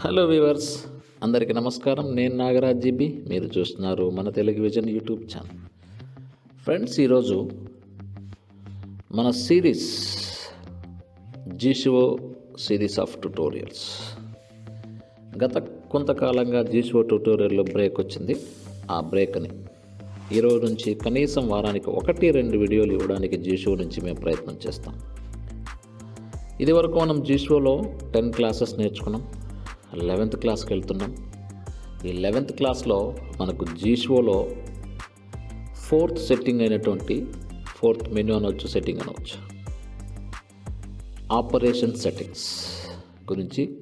Hello viewers అందరికీ నమస్కారం. నేను నాగరాజ్ జీబీ మీరు చూస్తున్నారు మన Telugu vision YouTube channel. Friends ఈరోజు మన సిరీస్ జీషువో సిరీస్ ఆఫ్ ట్యుటోరియల్స్ గత కొంతకాలంగా జీషువో ట్యుటోరియల్లో బ్రేక్ వచ్చింది. ఆ బ్రేక్ని ఈరోజు నుంచి కనీసం వారానికి ఒకటి రెండు వీడియోలు ఇవ్వడానికి జీషో నుంచి మేము ప్రయత్నం చేస్తాం. ఇదివరకు మనం జీషోలో టెన్ క్లాసెస్ నేర్చుకున్నాం. లెవెంత్ క్లాస్కి వెళ్తున్నాం. ఈ లెవెంత్ క్లాస్లో మనకు జీషోలో ఫోర్త్ సెట్టింగ్ అయినటువంటి ఫోర్త్ మెనూ అనవచ్చు సెట్టింగ్ అనవచ్చు. ఆపరేషన్ సెట్టింగ్స్ గురించి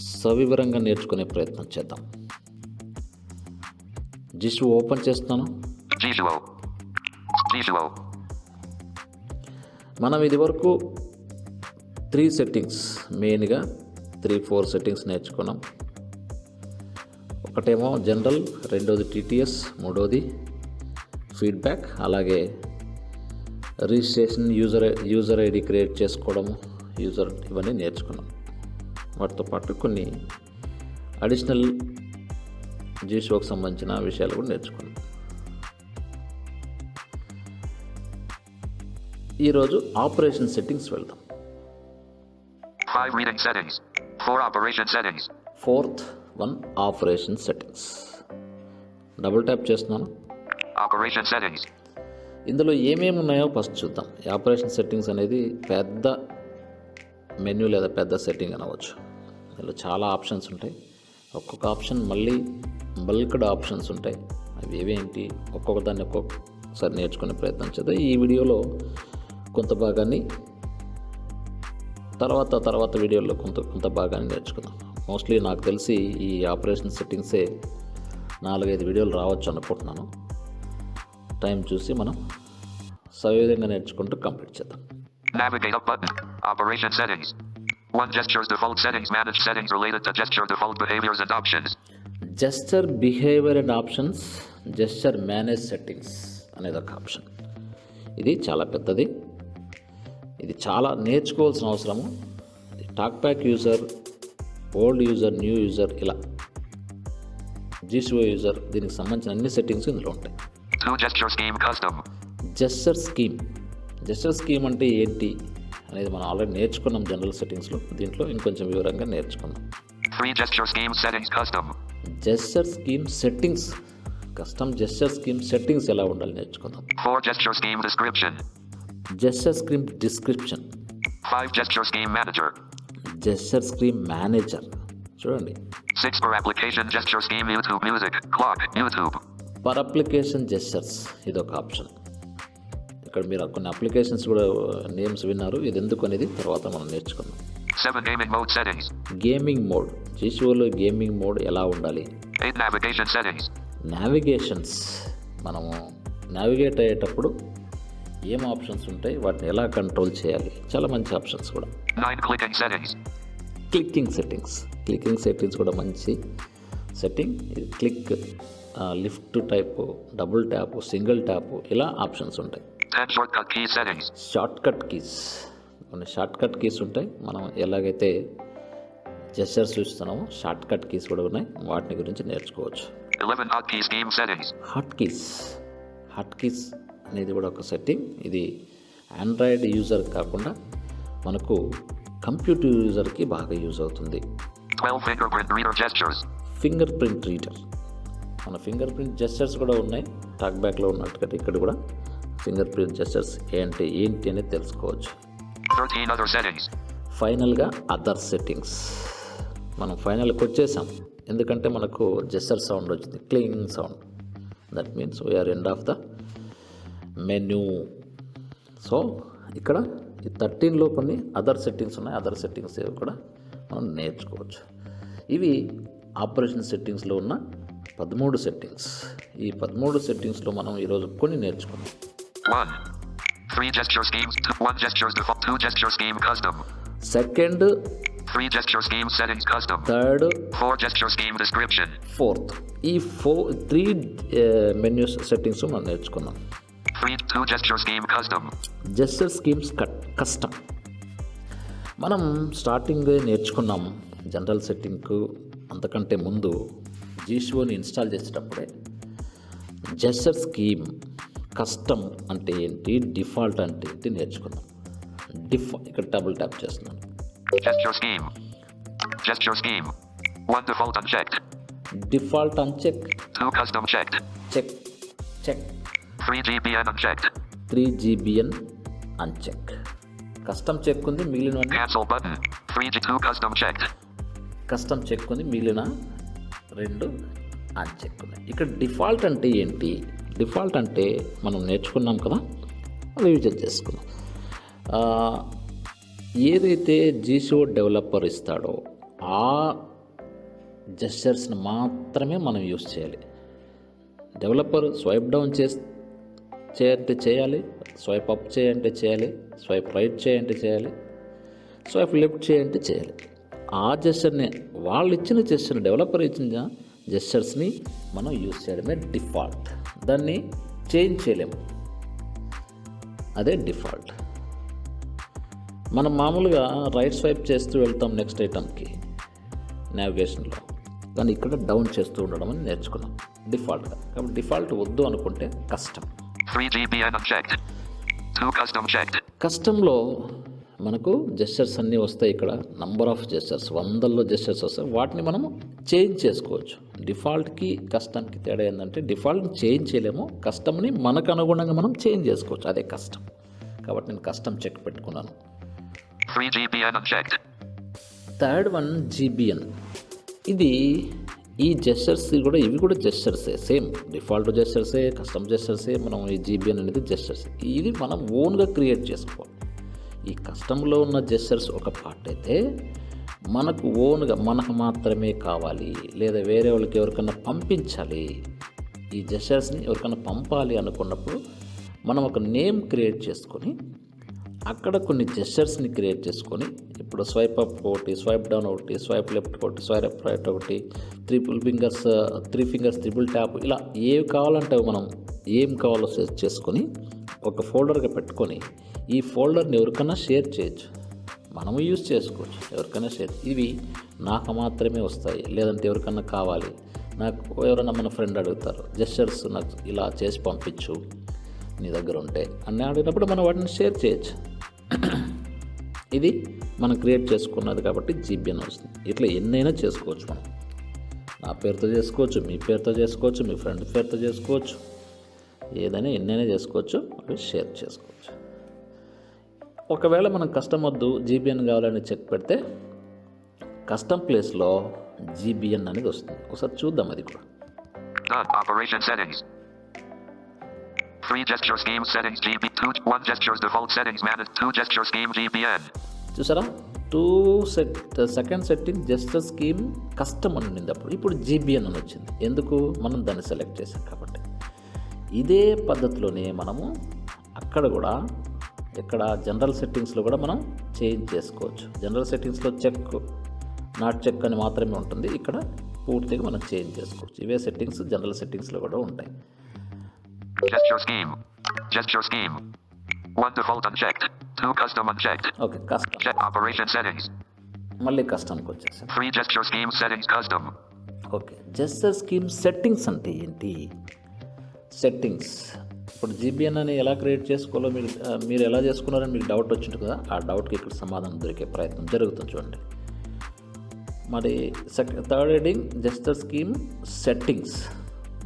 సవివరంగా నేర్చుకునే ప్రయత్నం చేద్దాం. జిషు ఓపెన్ చేస్తాను. మనం ఇది వరకు త్రీ సెట్టింగ్స్ మెయిన్గా త్రీ ఫోర్ సెట్టింగ్స్ నేర్చుకున్నాం. ఒకటేమో జనరల్ రెండోది టీటీఎస్ మూడోది ఫీడ్బ్యాక్ అలాగే registration user user ID create చేసుకోవడము యూజర్ ఇవన్నీ నేర్చుకున్నాం. వాటితో పాటు కొన్ని అడిషనల్ జీషోకి సంబంధించిన విషయాలు కూడా నేర్చుకున్నాం. ఈరోజు ఆపరేషన్ సెట్టింగ్స్ వెళ్దాం. Five reading settings. Four operation settings. Fourth one operation settings double tap చేస్తున్నాను. Operation settings. ఇందులో ఏమేమి ఉన్నాయో ఫస్ట్ చూద్దాం. ఆపరేషన్ సెట్టింగ్స్ అనేది పెద్ద మెన్యూ లేదా పెద్ద సెట్టింగ్ అనవచ్చు. ఇందులో చాలా ఆప్షన్స్ ఉంటాయి. ఒక్కొక్క ఆప్షన్ మళ్ళీ బల్క్డ్ ఆప్షన్స్ ఉంటాయి. అవి ఏవేంటి ఒక్కొక్క దాన్ని ఒక్కొక్కసారి నేర్చుకునే ప్రయత్నం చేద్దాం. ఈ వీడియోలో కొంత భాగాన్ని తర్వాత తర్వాత వీడియోలో కొంత కొంత భాగాన్ని నేర్చుకుందాం మోస్ట్లీ నాకు తెలిసి ఈ ఆపరేషన్ సెట్టింగ్సే నాలుగైదు వీడియోలు రావచ్చు అనుకుంటున్నాను టైం చూసి మనం సవిధంగా నేర్చుకుంటూ కంప్లీట్ చేద్దాం Navigate up button. Operation settings. One gesture's default settings. Manage settings related to gesture default behaviors and options. Gesture behaviour and options gesture manage settings అనేది ఒక ఆప్షన్ ఇది చాలా పెద్దది ఇది చాలా నేర్చుకోవాల్సిన అవసరము. TalkBack user old user new user ఇలా. జీసీఓ యూజర్ దీనికి సంబంధించిన అన్ని సెట్టింగ్స్ ఇందులో ఉంటాయి. జస్టర్ స్కీమ్ జస్టర్ స్కీమ్ అంటే ఏంటి అనేది మనం ఆల్రెడీ నేర్చుకున్నాం జనరల్ సెట్టింగ్స్లో దీంట్లో ఇంకొంచెం వివరంగా custom. Gesture scheme settings custom gesture scheme settings ఎలా ఉండాలి నేర్చుకుందాం. Gesture scheme description five gesture screen manager gesture screen manager చూడండి six per application gesture screen YouTube music clock YouTube per application gestures ఇది ఒక option ఇక్కడ మీరు కొన్ని applications కూడా uh, నేమ్స్ విన్నారు. ఇది ఎందుకు అనేది తర్వాత మనం నేర్చుకుందాం. Seven gaming mode settings gaming mode జీషువలో gaming mode ఎలా ఉండాలి? నావిగేషన్ సెటింగ్స్ నావిగేషన్స్ మనము నావిగేట్ అయ్యేటప్పుడు ఏం ఆప్షన్స్ ఉంటాయి? వాటిని ఎలా కంట్రోల్ చేయాలి? చాలా మంచి ఆప్షన్స్ కూడా. క్లిక్కింగ్ సెట్టింగ్స్ క్లిక్కింగ్ సెట్టింగ్స్ కూడా మంచి సెట్టింగ్ ఇది click lift type double tap single tap ఇలా ఆప్షన్స్ ఉంటాయి. షార్ట్ కట్ కీస్ కొన్ని షార్ట్ కట్ కీస్ ఉంటాయి. మనం ఎలాగైతే జెస్చర్స్ చూస్తున్నామో షార్ట్ కట్ కీస్ కూడా ఉన్నాయి. వాటిని గురించి నేర్చుకోవచ్చు. 11 hotkey scheme settings. Hotkeys hotkeys అనేది కూడా ఒక సెట్టింగ్ ఇది ఆండ్రాయిడ్ యూజర్ కాకుండా మనకు కంప్యూటర్ యూజర్కి బాగా యూజ్ అవుతుంది. 12 fingerprint reader gestures. Fingerprint reader మన ఫింగర్ ప్రింట్ జెస్చర్స్ కూడా ఉన్నాయి. టాక్ బ్యాక్లో ఉన్నట్టుగా ఇక్కడ కూడా. ఫింగర్ ప్రింట్ జెస్చర్స్ ఏంటి ఏంటి అనేది తెలుసుకోవచ్చు. 13 other settings. ఫైనల్గా అదర్ సెట్టింగ్స్ మనం ఫైనల్కి వచ్చేసాం. ఎందుకంటే మనకు జెస్చర్ సౌండ్ వచ్చింది. Cling sound that means we're end of the menu so ఇక్కడ ఈ థర్టీన్లో కొన్ని అదర్ సెట్టింగ్స్ ఉన్నాయి అదర్ సెట్టింగ్స్ కూడా మనం నేర్చుకోవచ్చు ఇవి ఆపరేషన్ సెట్టింగ్స్లో ఉన్న పదమూడు సెట్టింగ్స్ ఈ పదమూడు సెట్టింగ్స్లో మనం ఈరోజు కొన్ని నేర్చుకున్నాం 1. Three gesture schemes. Two, one gesture's default. Two gesture scheme custom. Second Three gesture scheme settings custom. Third Four gesture scheme description. Fourth ఈ ఫోర్ త్రీ మెన్యూస్ సెట్టింగ్స్ మనం నేర్చుకున్నాం జస్టర్ స్కీమ్స్ కట్ కష్టం మనం స్టార్టింగ్ నేర్చుకున్నాం general సెట్టింగ్కు అంతకంటే ముందు జీషోని ఇన్స్టాల్ చేసేటప్పుడే జెస్సర్ స్కీమ్ కస్టమ్ అంటే ఏంటి డిఫాల్ట్ అంటే ఏంటి నేర్చుకుందాం డిఫా ఇక్కడ డబుల్ ట్యాప్ చేస్తున్నాను Gesture scheme. Gesture scheme. 1 default unchecked. Default uncheck 2 custom checked. Check check 3 GBN unchecked. Three GBN uncheck custom check ఉంది Cancel button. 3 G2 custom checked. Custom check ఉంది మిగిలిన రెండు అన్చెక్ ఉన్నాయి ఇక్కడ డిఫాల్ట్ అంటే ఏంటి డిఫాల్ట్ అంటే మనం నేర్చుకున్నాం కదా రివిజన్ చేసుకున్నాం ఆ, ఏదైతే జీసో డెవలపర్ ఇస్తాడో ఆ జెస్చర్స్ని మాత్రమే మనం యూస్ చేయాలి డెవలపర్ స్వైప్ డౌన్ చేసి చేయంటే చేయాలి స్వైప్ అప్ చేయంటే చేయాలి స్వైప్ రైట్ చేయంటే చేయాలి స్వైప్ లెఫ్ట్ చేయంటే చేయాలి. ఆ జెస్చర్ని వాళ్ళు ఇచ్చిన జెస్చర్ డెవలపర్ ఇచ్చిన జెస్చర్స్ని మనం యూజ్ చేయడమే డిఫాల్ట్. దాన్ని చేంజ్ చేయలేము అదే డిఫాల్ట్. మనం మామూలుగా రైట్ స్వైప్ చేస్తూ వెళ్తాం నెక్స్ట్ ఐటమ్కి నావిగేషన్లో. కానీ ఇక్కడ డౌన్ చేస్తూ ఉండడం అని నేర్చుకున్నాం. డిఫాల్ట్గా. కాబట్టి డిఫాల్ట్ వద్దు అనుకుంటే కష్టం. 3 GBN unchecked. 2 custom checked. కస్టంలో మనకు జెస్చర్స్ అన్నీ వస్తాయి ఇక్కడ. నంబర్ ఆఫ్ జెస్చర్స్ వందల్లో జెస్చర్స్ వస్తాయి. వాటిని మనము చేంజ్ చేసుకోవచ్చు. డిఫాల్ట్కి కస్టమ్కి తేడా ఏంటంటే డిఫాల్ట్ని చేంజ్ చేయలేము. కస్టమ్ని మనకు అనుగుణంగా మనం చేంజ్ చేసుకోవచ్చు. అదే కష్టం కాబట్టి నేను కస్టమ్ చెక్ పెట్టుకున్నాను. 3 GBN unchecked. Third one GBN ఇది ఈ జెస్టర్స్ కూడా ఇవి కూడా జెస్టర్సే సేమ్ డిఫాల్ట్ జెస్టర్సే కస్టమ్ జెస్టర్సే మనం ఈ జీబీఎన్ అనేది జెస్టర్స్ ఇది మనం ఓన్గా క్రియేట్ చేసుకోవాలి. ఈ కస్టమ్లో ఉన్న జెస్టర్స్ ఒక పార్ట్ అయితే మనకు ఓన్గా మనకు మాత్రమే కావాలి. లేదా వేరే వాళ్ళకి ఎవరికైనా పంపించాలి. ఈ జెస్టర్స్ని ఎవరికైనా పంపాలి అనుకున్నప్పుడు మనం ఒక నేమ్ క్రియేట్ చేసుకొని అక్కడ కొన్ని జెస్చర్స్ని క్రియేట్ చేసుకొని ఇప్పుడు స్వైప్ అప్ ఒకటి స్వైప్ డౌన్ ఒకటి స్వైప్ లెఫ్ట్ ఒకటి స్వైప్ రైట్ ఒకటి triple fingers three fingers triple tap ఇలా ఏవి కావాలంటే మనం ఏం కావాలో సెర్చ్ చేసుకొని ఒక ఫోల్డర్గా పెట్టుకొని ఈ ఫోల్డర్ని ఎవరికైనా షేర్ చేయొచ్చు. మనము యూజ్ చేసుకోవచ్చు ఎవరికైనా షేర్ ఇవి నాకు మాత్రమే వస్తాయి లేదంటే ఎవరికైనా కావాలి. నాకు ఎవరైనా మన ఫ్రెండ్ అడుగుతారు జెస్చర్స్ నాకు ఇలా చేసి పంపించు నీ దగ్గర ఉంటే అని అడిగినప్పుడు మనం వాటిని షేర్ చేయొచ్చు. ఇది మనం క్రియేట్ చేసుకున్నది కాబట్టి జీబీఎన్ వస్తుంది. ఇట్లా ఎన్నైనా చేసుకోవచ్చు మనం. నా పేరుతో చేసుకోవచ్చు మీ పేరుతో చేసుకోవచ్చు మీ ఫ్రెండ్ పేరుతో చేసుకోవచ్చు. ఏదైనా ఎన్నైనా చేసుకోవచ్చు అవి షేర్ చేసుకోవచ్చు. ఒకవేళ మనం కస్టమ్ వద్దు జీబీఎన్ కావాలని చెక్ పెడితే కస్టమ్ ప్లేస్లో జీబీఎన్ అనేది వస్తుంది. ఒకసారి చూద్దాం అది కూడా. Operation Operation settings. 3 gesture scheme settings GB. 2 1 gestures default settings managed. 2 gestures game GBN. చూసారా two set second setting gesture scheme custom అని ఉండింది అప్పుడు ఇప్పుడు జీబీఎన్ అని వచ్చింది ఎందుకు మనం దాన్ని సెలెక్ట్ చేసాం కాబట్టి ఇదే పద్ధతిలోనే మనము అక్కడ కూడా ఇక్కడ జనరల్ సెట్టింగ్స్లో కూడా మనం చేంజ్ చేసుకోవచ్చు జనరల్ సెట్టింగ్స్లో చెక్ నాట్ చెక్ అని మాత్రమే ఉంటుంది ఇక్కడ పూర్తిగా మనం చేంజ్ చేసుకోవచ్చు ఇవే సెట్టింగ్స్ జనరల్ సెట్టింగ్స్లో కూడా ఉంటాయి Gesture scheme. Gesture scheme. 1 default unchecked. 2 custom unchecked. Okay custom Check operation settings. మళ్ళీ కస్టమ్కి వచ్చేసాం 3 gesture scheme settings custom. Okay gesture scheme settings అంటే ఏంటి సెట్టింగ్స్ ఇప్పుడు జీబీఎన్ అని ఎలా క్రియేట్ చేసుకోవాలో మీరు మీరు ఎలా చేసుకున్నారని మీకు డౌట్ వచ్చింటుంది కదా ఆ డౌట్కి ఇక్కడ సమాధానం దొరికే ప్రయత్నం జరుగుతుంది చూడండి మరి check third heading gesture scheme settings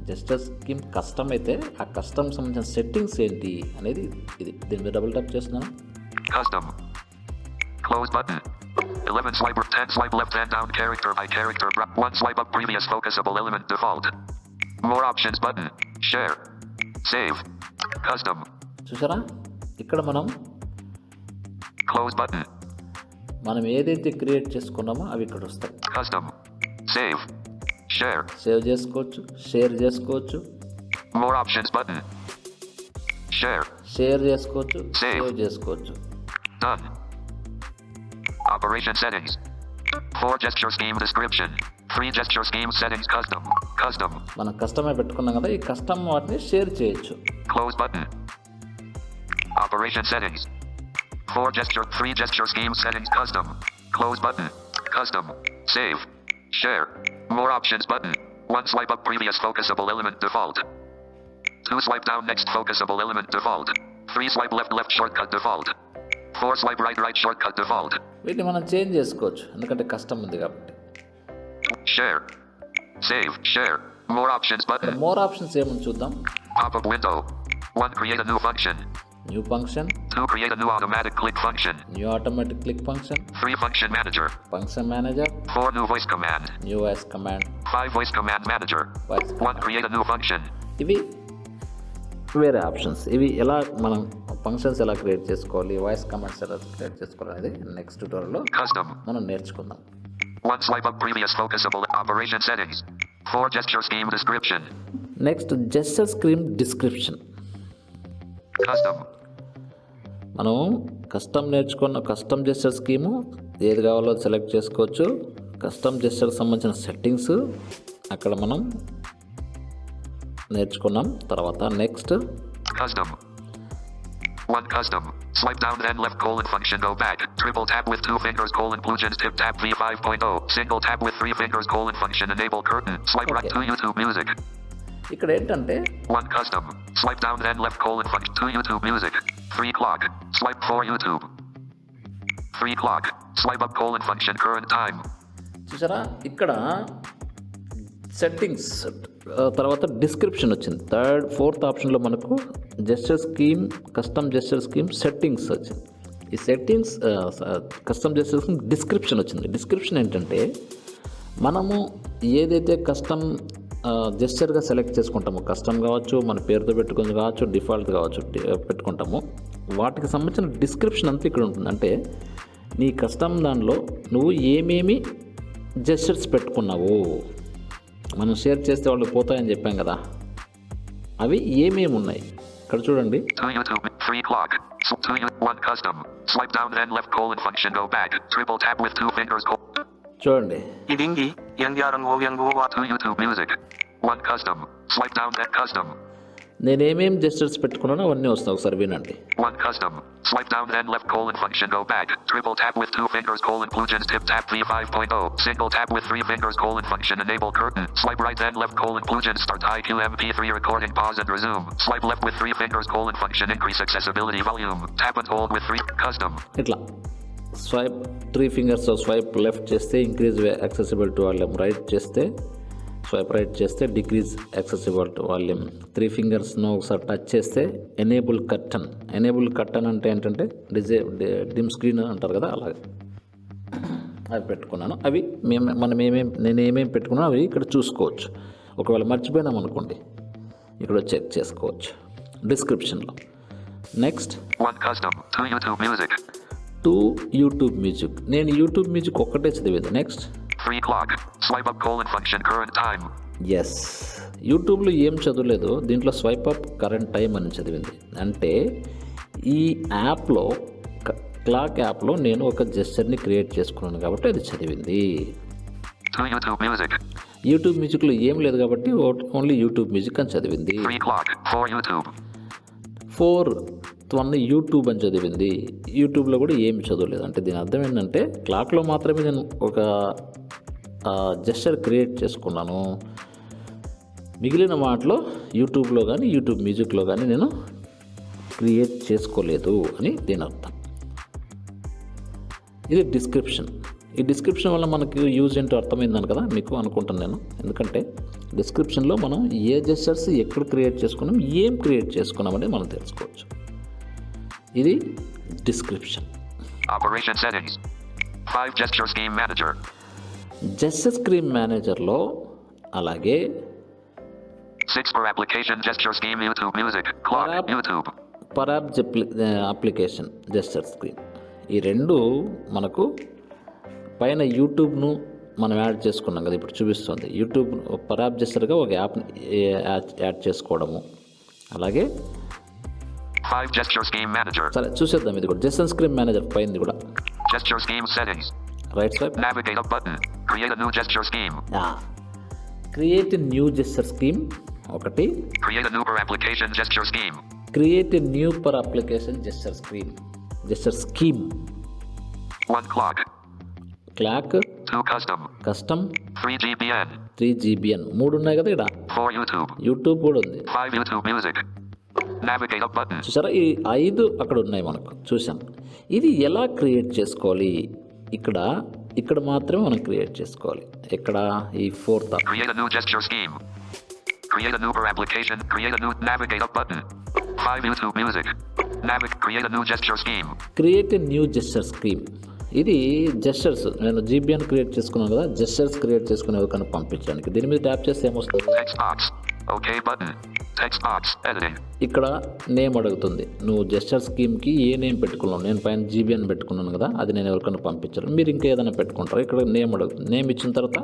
gesture scheme custom అయితే ఆ కస్టమ్ సంబంధించిన సెట్టింగ్స్ ఏంటి అనేది ఇది దీని మీద డబుల్ ట్యాప్ చేస్తున్నాను Custom. Close button. 11 swipe 10 swipe left and down character by character. 1 swipe up previous focusable element default. More options button. Share. Save. Custom. చూసారా ఇక్కడ మనం Close button. మనం ఏదైతే క్రియేట్ చేసుకున్నామో అవి ఇక్కడ వస్తాయి Custom. Save. Share. సేవ్ చేసుకోవచ్చు షేర్ చేసుకోవచ్చు More options button. Share. Share చేసుకోవచ్చు. సేవ్ చేసుకోవచ్చు Done. Operation settings. 4 gesture scheme description. 3 gesture scheme settings custom. Custom. మనం కస్టమే పెట్టుకున్నాం కదా ఈ కస్టమ్ వాటిని షేర్ చేయొచ్చు Close button. Operation settings. 4 gesture 3 gesture scheme settings custom. Close button. Custom. Save. Share. More options button. One swipe up previous focusable element default. Two swipe down next focusable element default. Three swipe left left shortcut default. Four swipe right right shortcut default. వీటిని మనం change చేసుకోవచ్చు ఎందుకంటే కష్టం ఉంది కాబట్టి Share. Save. Share. More options button. More options ఏమని చూద్దాం Pop up window. One create a New function. Two create a new automatic click function. New automatic click function Three function manager. Function manager Four new voice command. New voice command Five voice command manager. Voice One create a new function. ఇవి వేరే options ఇవి ఎలా మనం functions ఎలా create చేసుకోవాలి voice commands ఎలా create చేసుకోవాలి అనేది నెక్స్ట్ ట్యూటోరియల్లో Custom. మనం నేర్చుకుందాం One swipe up previous focusable operation settings. Four gesture scheme description. Next gesture screen description Custom. మనం కస్టమ్ నేర్చుకున్న కస్టమ్ జెస్టర్ స్కీము ఏది కావాలో సెలెక్ట్ చేసుకోవచ్చు కస్టమ్ జెస్టర్ సంబంధించిన సెట్టింగ్స్ అక్కడ మనం నేర్చుకున్నాం తర్వాత next Custom. One custom. Swipe down then left colon function go back. Triple tap with two fingers colon plugins tip tap V5.0. Single tap with three fingers colon function enable curtain. Swipe right Okay. to YouTube music. ఇక్కడ ఏంటంటే One custom. Swipe down then left colon function to YouTube music. Three clock. Swipe for YouTube. Three clock. Swipe up colon function current time. చూసారా ఇక్కడ settings తర్వాత description వచ్చింది third fourth ఆప్షన్లో మనకు gesture scheme custom gesture scheme settings వచ్చింది ఈ settings custom gesture scheme description వచ్చింది description ఏంటంటే మనము ఏదైతే కస్టమ్ జెస్చర్గా సెలెక్ట్ చేసుకుంటామో. కస్టమ్ కావచ్చు మన పేరుతో పెట్టుకుని కావచ్చు డిఫాల్ట్ కావచ్చు పెట్టుకుంటాము. వాటికి సంబంధించిన డిస్క్రిప్షన్ అంతా ఇక్కడ ఉంటుంది. అంటే నీ కస్టమ్ దానిలో నువ్వు ఏమేమి జెస్చర్స్ పెట్టుకున్నావు? మనం షేర్ చేస్తే వాళ్ళు పోతాయని చెప్పాం కదా. అవి ఏమేమి ఉన్నాయి? ఇక్కడ చూడండి. చూడండి. నేనేమేం జెస్టర్స్ పెట్టుకున్నానో అవన్నీ వస్తాయి YouTube music. One custom. Swipe down then left colon function go back. Triple tap with two fingers colon plugins tip tap v5.0. Single tap with three fingers colon function enable curtain. Swipe right then left colon plugin start IQMP3 recording pause and resume. Swipe left with three fingers colon function increase accessibility volume. Tap and hold with three custom. ఇట్లా swipe three fingers swipe left చేస్తే increase accessibility volume right చేస్తే swipe right చేస్తే decrease accessibility volume three ఫింగర్స్ను ఒకసారి touch చేస్తే enable కట్టన్ enable కట్టన్ అంటే ఏంటంటే DJ dim screen అంటారు కదా అలాగే. అవి పెట్టుకున్నాను. అవి మేము మనం ఏమేం నేను ఏమేమి పెట్టుకున్నా అవి ఇక్కడ చూసుకోవచ్చు. ఒకవేళ మర్చిపోయినాం అనుకోండి ఇక్కడ చెక్ చేసుకోవచ్చు. డిస్క్రిప్షన్లో నెక్స్ట్ టు యూట్యూబ్ మ్యూజిక్. నేను యూట్యూబ్ మ్యూజిక్ ఒక్కటే చదివింది. Next Three clock. Swipe up colon function current time. Yes యూట్యూబ్లో ఏం చదవలేదు దీంట్లో స్వైప్ అప్ కరెంట్ టైం అని చదివింది. అంటే ఈ యాప్లో క్లాక్ యాప్లో నేను ఒక జెస్చర్ని క్రియేట్ చేసుకున్నాను కాబట్టి అది చదివింది. యూట్యూబ్ మ్యూజిక్లో ఏం లేదు కాబట్టి ఓన్లీ యూట్యూబ్ మ్యూజిక్ అని చదివింది. ఫోర్ వన్ యూట్యూబ్ అని చదివింది. యూట్యూబ్లో కూడా ఏం చదవలేదు. అంటే దీని అర్థం ఏంటంటే క్లాక్లో మాత్రమే నేను ఒక జెస్చర్ క్రియేట్ చేసుకున్నాను. మిగిలిన వాటిలో యూట్యూబ్లో కానీ యూట్యూబ్ మ్యూజిక్లో కానీ నేను క్రియేట్ చేసుకోలేదు అని దీని అర్థం. ఇది డిస్క్రిప్షన్ ఈ డిస్క్రిప్షన్ వల్ల మనకి యూజ్ ఏంటో అర్థమైందని కదా మీకు అనుకుంటాను నేను. ఎందుకంటే డిస్క్రిప్షన్లో మనం ఏ జెస్చర్స్ ఎక్కడ క్రియేట్ చేసుకున్నాం ఏం క్రియేట్ చేసుకున్నాం అనేది మనం తెలుసుకోవచ్చు. ఇది description Operation settings. Five gesture scheme manager. Gesture screen మేనేజర్లో అలాగే Six per application gesture scheme YouTube music. Clock. Perhaps- YouTube. పరాబ్ అప్లికేషన్ జెస్చర్ స్క్రీన్ ఈ రెండు మనకు పైన యూట్యూబ్ను మనం యాడ్ చేసుకున్నాం కదా ఇప్పుడు చూపిస్తుంది యూట్యూబ్ పరాబ్ జెస్చర్గా ఒక యాప్ని యాడ్ చేసుకోవడము అలాగే Five gesture scheme manager. సరే చూసేద్దాం ఇది కూడా జెస్చర్ స్క్రీన్ మేనేజర్ పైంది కూడా Gesture scheme settings. Right swipe Navigate up button. Create a new gesture scheme. Create new gesture scheme ఒకటి Create a new per application gesture scheme. Create new per application gesture screen gesture scheme One clock. Clock 2 custom. Custom 3 GBN. Three GBN మూడు ఉన్నాయి కదా ఇక్కడ 4 YouTube. YouTube కూడా ఉంది 5 YouTube Music. చూసారా? ఈ ఐదు అక్కడ ఉన్నాయి మనకు. చూసాం. ఇది ఎలా క్రియేట్ చేసుకోవాలి? ఇక్కడ ఇక్కడ మాత్రమే మనం క్రియేట్ చేసుకోవాలి. ఇక్కడ ఈ fourth Create a new gesture scheme. Create a new per application. Create a new navigate up button. 5 YouTube Music. Navig create a new gesture scheme. Create new gesture scheme ఇది gestures నేను GBN create చేసుకున్నాను కదా. Gestures create చేసుకుని ఎవరికైనా పంపించడానికి. దీని మీద tap చేస్తే ఏమొస్తుంది? Box. ఇక్కడ నేమ్ అడుగుతుంది. నువ్వు జెస్చర్ స్కీమ్కి ఏ నేమ్ పెట్టుకున్నావు? నేను పైన జీబీఎన్ పెట్టుకున్నాను కదా అది నేను ఎవరికైనా పంపించాను మీరు ఇంకా ఏదైనా పెట్టుకుంటారు? ఇక్కడ నేమ్ అడుగుతుంది. నేమ్ ఇచ్చిన తర్వాత.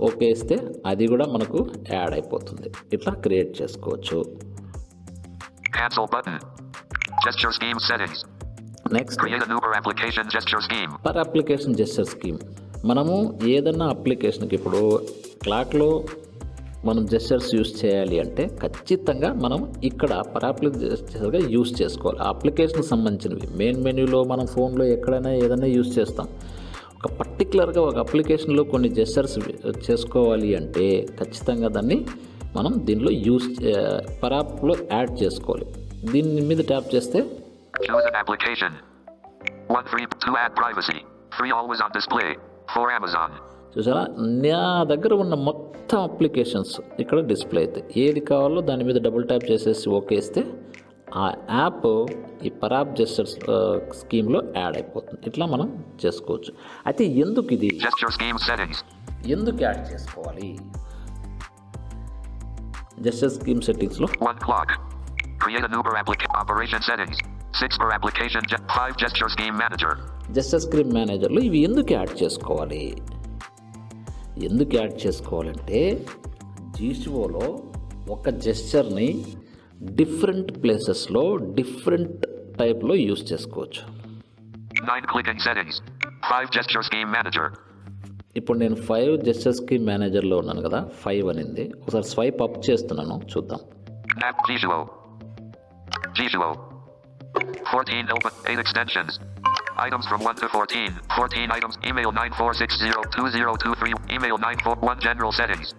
ఓకే ఇస్తే అది కూడా మనకు యాడ్ అయిపోతుంది. ఇట్లా క్రియేట్ చేసుకోవచ్చు. Next. Per application gesture scheme మనము ఏదన్నా అప్లికేషన్కి ఇప్పుడు క్లాక్లో మనం జెస్టర్స్ యూస్ చేయాలి అంటే ఖచ్చితంగా మనం ఇక్కడ పర్ యూస్ చేసుకోవాలి ఆ అప్లికేషన్కి సంబంధించినవి మెయిన్ మెన్యూలో మనం ఫోన్లో ఎక్కడైనా ఏదైనా యూస్ చేస్తాం ఒక పర్టికులర్గా ఒక అప్లికేషన్లో కొన్ని జెస్టర్స్ చేసుకోవాలి అంటే ఖచ్చితంగా దాన్ని మనం దీనిలో యూస్ పరాప్లో యాడ్ చేసుకోవాలి దీని మీద ట్యాప్ చేస్తే Choose an application. 1 free. 2 privacy. 3 always on display. 4 Amazon. చూసారా నా దగ్గర ఉన్న మొత్తం అప్లికేషన్స్ ఇక్కడ డిస్ప్లే అవుతాయి ఏది కావాలో దాని మీద డబుల్ ట్యాప్ చేసేసి ఓకే ఇస్తే ఆ యాప్ ఈ పరాప్ జెస్టర్స్ స్కీమ్లో యాడ్ అయిపోతుంది ఇట్లా మనం చేసుకోవచ్చు అయితే ఎందుకు ఇది. ఎందుకు యాడ్ చేసుకోవాలి జెస్టర్ స్కీమ్ సెట్టింగ్స్లో 1 clock. Create a new per application. Operation settings. 6 per application. Ge- 5 gesture scheme manager. Gesture screen మేనేజర్లో ఇవి ఎందుకు యాడ్ చేసుకోవాలి ఎందుకు యాడ్ చేసుకోవాలంటే జీషువోలో ఒక జెస్చర్ని డిఫరెంట్ ప్లేసెస్లో డిఫరెంట్ టైప్లో యూస్ చేసుకోవచ్చు 9 clicking settings. 5 gesture scheme manager. ఇప్పుడు నేను ఫైవ్ జెస్చర్ స్క్రీన్ మేనేజర్లో ఉన్నాను కదా ఫైవ్ అనింది ఒకసారి స్వైప్ అప్ చేస్తున్నాను చూద్దాం Visual. Visual. 14 open. 8 extensions. Items from 1 to 14. 14 items. Email 94602023. Email 941 general settings.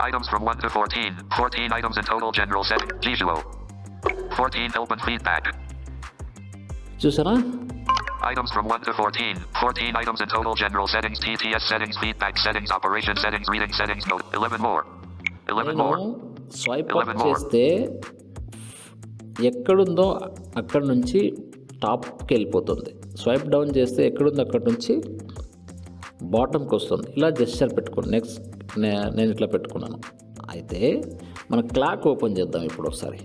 Items from 1 to 14. 14 items in total general settings. Visual. 14 open feedback. చూసారా Items from 1 to 14. 14 items in total general settings. TTS settings. Feedback settings. Operation settings. Reading settings. Note. 11 more. 11 నేను more. Swipe up 11 more. చేస్తే ఎక్కడుందో అక్కడ నుంచి టాప్కి వెళ్ళిపోతుంది. Swipe down చేస్తే ఎక్కడుంది అక్కడి నుంచి బాటమ్కి వస్తుంది. ఇలా జెస్చర్ పెట్టుకోండి. నెక్స్ట్ నేను ఇట్లా పెట్టుకున్నాను. అయితే మన క్లాక్ ఓపెన్ చేద్దాం ఇప్పుడు ఒకసారి.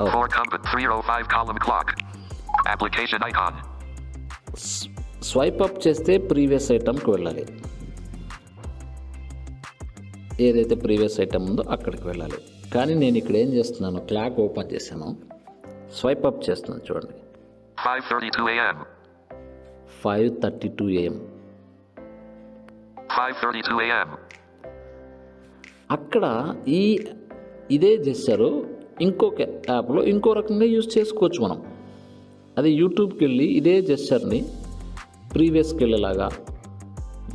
Oh. Application icon. Swipe up చేస్తే ప్రీవియస్ ఐటమ్కి వెళ్ళాలి. ఏదైతే ప్రీవియస్ ఐటమ్ ఉందో అక్కడికి వెళ్ళాలి. కానీ నేను ఇక్కడ ఏం చేస్తున్నాను? క్లాక్ ఓపెన్ చేశాను. స్వైప్ అప్ చేస్తున్నాను చూడండి. 5:32 a.m. Five thirty two AM 5:32 a.m. అక్కడ ఈ ఇదే చేశారు ఇంకొక యాప్లో ఇంకో రకంగా యూజ్ చేసుకోవచ్చు మనం. అది యూట్యూబ్కి వెళ్ళి ఇదే జెస్చర్ని ప్రీవియస్కి వెళ్ళేలాగా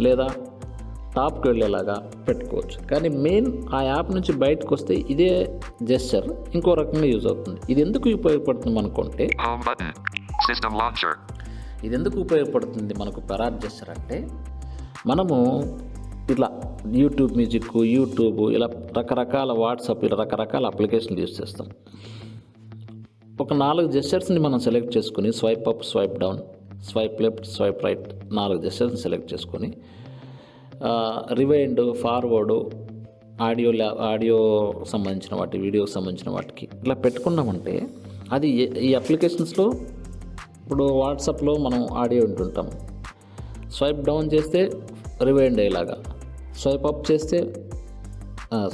లేదా టాప్కి వెళ్ళేలాగా పెట్టుకోవచ్చు. కానీ మెయిన్ ఆ యాప్ నుంచి బయటకు వస్తే ఇదే జెస్చర్ ఇంకో రకంగా యూజ్ అవుతుంది. ఇది ఎందుకు ఉపయోగపడుతుంది అనుకుంటే. ఇది ఎందుకు ఉపయోగపడుతుంది మనకు పెరాట్ జెస్చర్ అంటే మనము ఇట్లా యూట్యూబ్ మ్యూజిక్ యూట్యూబ్ ఇలా రకరకాల వాట్సాప్ ఇలా రకరకాల అప్లికేషన్లు యూస్ చేస్తాం. ఒక నాలుగు జెస్చర్స్ని మనం సెలెక్ట్ చేసుకుని swipe up swipe down swipe left swipe right నాలుగు జెస్చర్స్ని సెలెక్ట్ చేసుకొని రివైండ్ ఫార్వర్డ్ ఆడియో ల్యా ఆడియో సంబంధించిన వాటి వీడియోకి సంబంధించిన వాటికి ఇట్లా పెట్టుకున్నామంటే అది ఈ అప్లికేషన్స్లో ఇప్పుడు వాట్సాప్లో మనం ఆడియో వింటుంటాం స్వైప్ డౌన్ చేస్తే రివైండ్ అయ్యేలాగా స్వైప్ అప్ చేస్తే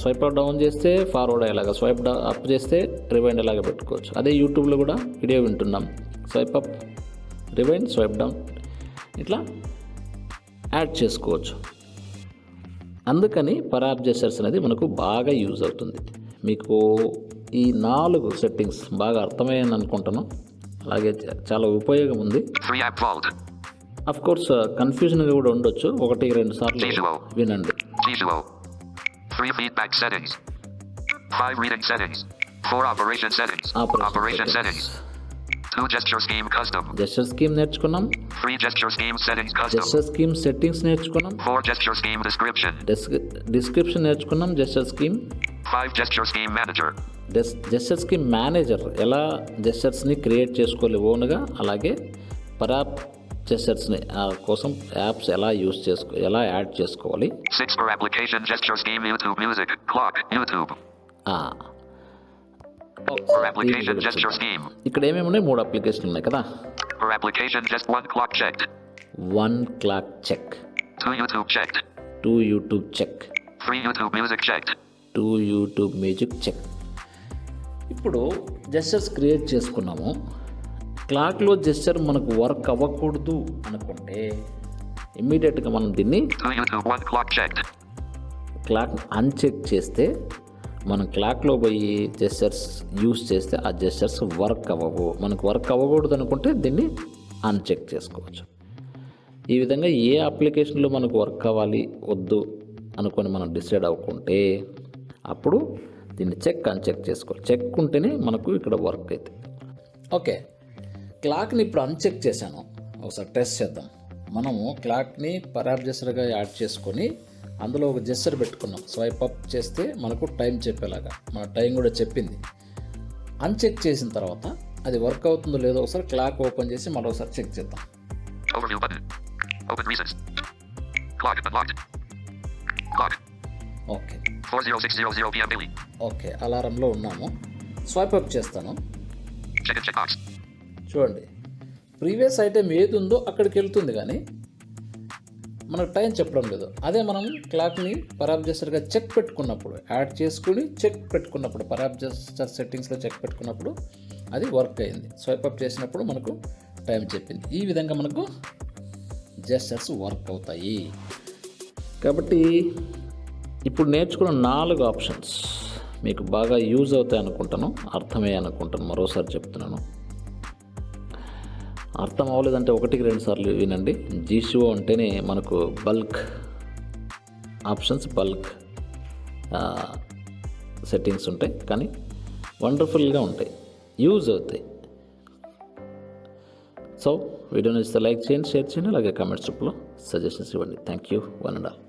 స్వైప్ అప్ డౌన్ చేస్తే ఫార్వర్డ్ అయ్యేలాగా స్వైప్ అప్ చేస్తే రివైండ్ అలాగా పెట్టుకోవచ్చు. అదే యూట్యూబ్లో కూడా వీడియో వింటున్నాం. Swipe up rewind swipe down ఇట్లా యాడ్ చేసుకోవచ్చు అందుకని పరాప్ జెస్చర్స్ అనేది మనకు బాగా యూజ్ అవుతుంది మీకు ఈ నాలుగు సెట్టింగ్స్ బాగా అర్థమయ్యాను అనుకుంటాను అలాగే చాలా ఉపయోగం ఉంది. అఫ్ కోర్స్ కన్ఫ్యూజన్గా కూడా ఉండొచ్చు ఒకటి రెండు సార్లు. వినండి Visual. Three feedback settings. Five reading settings. Four operation settings. Operation settings. Two gesture scheme custom. Gesture scheme నేర్చుకున్నాం. Three gesture scheme settings custom. Gesture scheme settings నేర్చుకున్నాం. డిస్క్రిప్షన్ నేర్చుకున్నాం gesture scheme Five gesture scheme manager. డెస్ gesture scheme manager ఎలా జెస్చర్స్ని create చేసుకోవాలి ఓన్గా అలాగే పరాప్ జెస్చర్స్ని కోసం యాప్స్ ఎలా యూస్ చేసుకో ఎలా యాడ్ చేసుకోవాలి. ఇక్కడ ఏమేమి ఉన్నాయి మూడు అప్లికేషన్లు ఉన్నాయి కదా. One clock check. Two YouTube check. Two YouTube music check ఇప్పుడు జెస్చర్స్ క్రియేట్ చేసుకున్నాము క్లాక్లో జెస్చర్ మనకు వర్క్ అవ్వకూడదు అనుకుంటే ఇమ్మీడియట్గా మనం దీన్ని. క్లాక్ అన్చెక్ చేస్తే మనం క్లాక్లో పోయి జెస్టర్స్ యూస్ చేస్తే ఆ జెస్టర్స్ వర్క్ అవ్వవు. మనకు వర్క్ అవ్వకూడదు అనుకుంటే దీన్ని అన్చెక్ చేసుకోవచ్చు. ఈ విధంగా ఏ అప్లికేషన్లో మనకు వర్క్ అవ్వాలి వద్దు అనుకొని మనం డిసైడ్ అవ్వకుంటే అప్పుడు దీన్ని చెక్ అన్చెక్ చేసుకోవాలి. చెక్ ఉంటేనే మనకు ఇక్కడ వర్క్ అవుతుంది ఓకే. క్లాక్ని ఇప్పుడు అన్చెక్ చేశాను. ఒకసారి టెస్ట్ చేద్దాం. మనము క్లాక్ని పరాబ్జెసర్గా యాడ్ చేసుకొని అందులో ఒక జెస్సర్ పెట్టుకున్నాం. స్వైప్ అప్ చేస్తే మనకు టైం చెప్పేలాగా. మన టైం కూడా చెప్పింది. అన్చెక్ చేసిన తర్వాత అది వర్క్ అవుతుందో లేదో ఒకసారి క్లాక్ ఓపెన్ చేసి మరోసారి చెక్ చేద్దాం. ఓకే. 40600 p.m. daily. ఓకే అలారంలో ఉన్నాము. స్వైప్ అప్ చేస్తాను. చూడండి. ప్రీవియస్ ఐటెం ఏది ఉందో అక్కడికి వెళ్తుంది కానీ మనకు టైం చెప్పడం లేదు. అదే మనం క్లాక్ని పరాబ్జెస్టర్గా చెక్ పెట్టుకున్నప్పుడు యాడ్ చేసుకుని చెక్ పెట్టుకున్నప్పుడు పరాబ్జెస్టర్ సెట్టింగ్స్లో చెక్ పెట్టుకున్నప్పుడు అది వర్క్ అయింది. స్వైప్ అప్ చేసినప్పుడు మనకు టైం చెప్పింది. ఈ విధంగా మనకు జెస్టర్స్ వర్క్ అవుతాయి. కాబట్టి ఇప్పుడు నేర్చుకున్న నాలుగు ఆప్షన్స్ మీకు బాగా యూజ్ అవుతాయి అనుకుంటాను. అర్థమే అనుకుంటాను. మరోసారి చెప్తున్నాను. అర్థం అవ్వలేదంటే ఒకటికి రెండు సార్లు వినండి. జీషో అంటేనే మనకు బల్క్ ఆప్షన్స్ బల్క్ సెట్టింగ్స్ ఉంటాయి. కానీ వండర్ఫుల్గా ఉంటాయి. యూజ్ అవుతాయి. సో వీడియో నచ్చితే లైక్ చేయండి షేర్ చేయండి అలాగే కామెంట్స్ రూపంలో సజెషన్స్ ఇవ్వండి. Thank you one and all